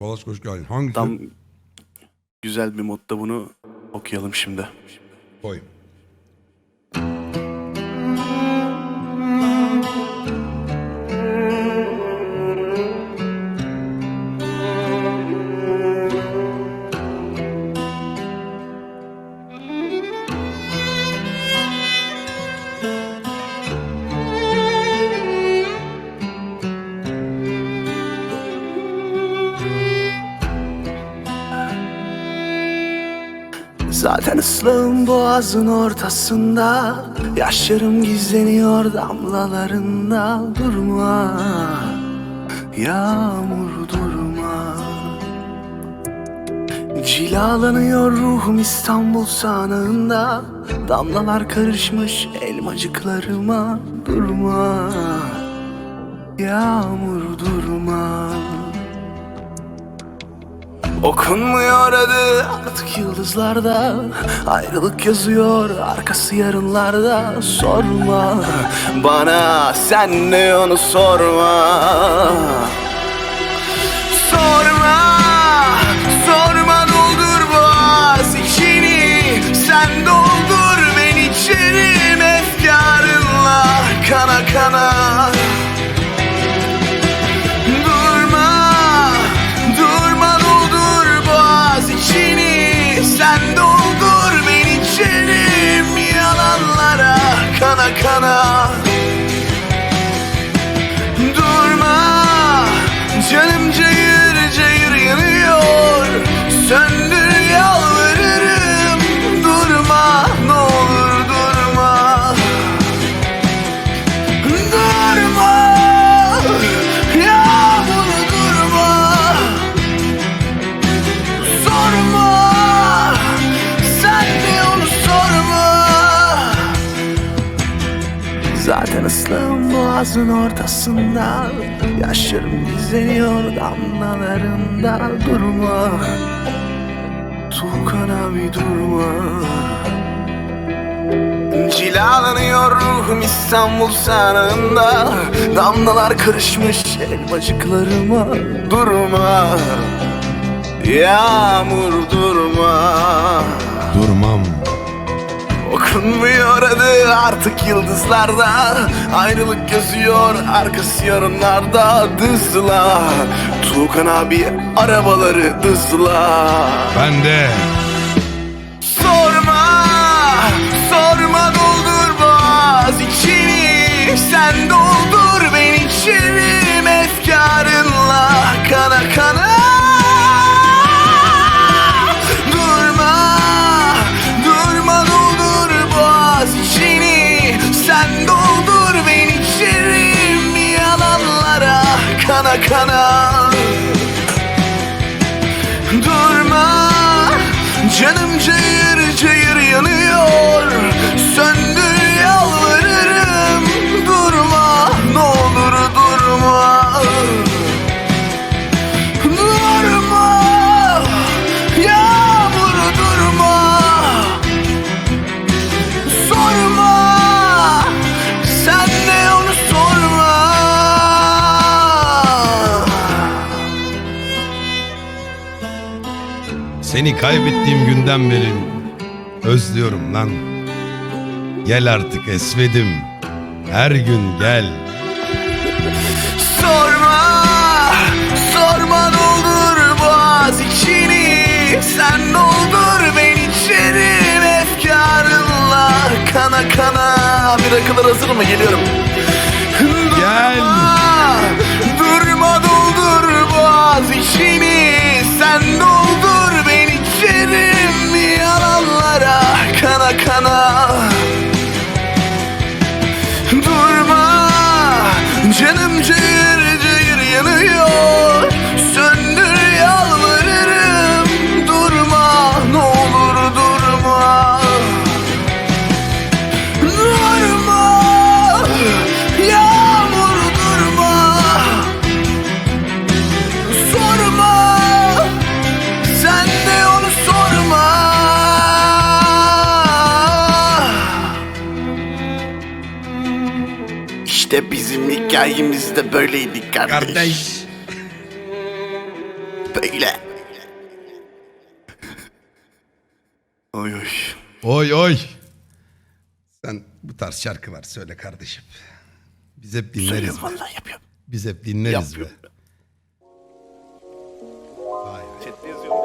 Balaş hoş geldin. Hangisi? Tam güzel bir modda bunu okuyalım şimdi. Koy. Zaten ıslığım boğazın ortasında Yaşlarım gizleniyor damlalarında. Durma Yağmur durma. Cilalanıyor ruhum İstanbul sanığında Damlalar karışmış elmacıklarıma. Durma Yağmur durma Okunmuyor adı artık yıldızlarda. Ayrılık yazıyor arkası yarınlarda. Sorma. Bana sen ne onu sorma. Sorma. Sorma doldur boğaz içini. Sen doldur ben içerim efkarınla. Kana kana kana kana Zaten ıslığım boğazın ortasında. Yaşlarım gizleniyor damlalarında. Durma. Tuğkan abi durma. Cilalanıyor ruhum İstanbul sanığında Damlalar karışmış elmacıklarıma Durma. Yağmur durma. Durmam. Okunmuyor adı artık yıldızlarda. Ayrılık yazıyor arkası yarınlarda. Dızla. Tuğkan abi arabaları dızla. Ben de. Canım cayır Seni kaybettiğim günden beri özlüyorum lan. Gel artık esvedim. Her gün gel. Sorma, sorma doldur boğaz içini Sen doldur ben içerim efkarınla Kana kana Bir rakılar hazır mı? Geliyorum Gel. Durma, durma doldur boğaz içini Sen doldur Kana İşte bizim hikayemiz de böyleydi kardeş. Kardeş. Böyle. Oy oy. Oy oy. Sen bu tarz şarkı var söyle kardeşim. Biz hep dinleriz. Söylüyorum vallahi yapıyorum. Biz hep dinleriz Yapıyorum. be. Vay be. Chat'te yazıyorum.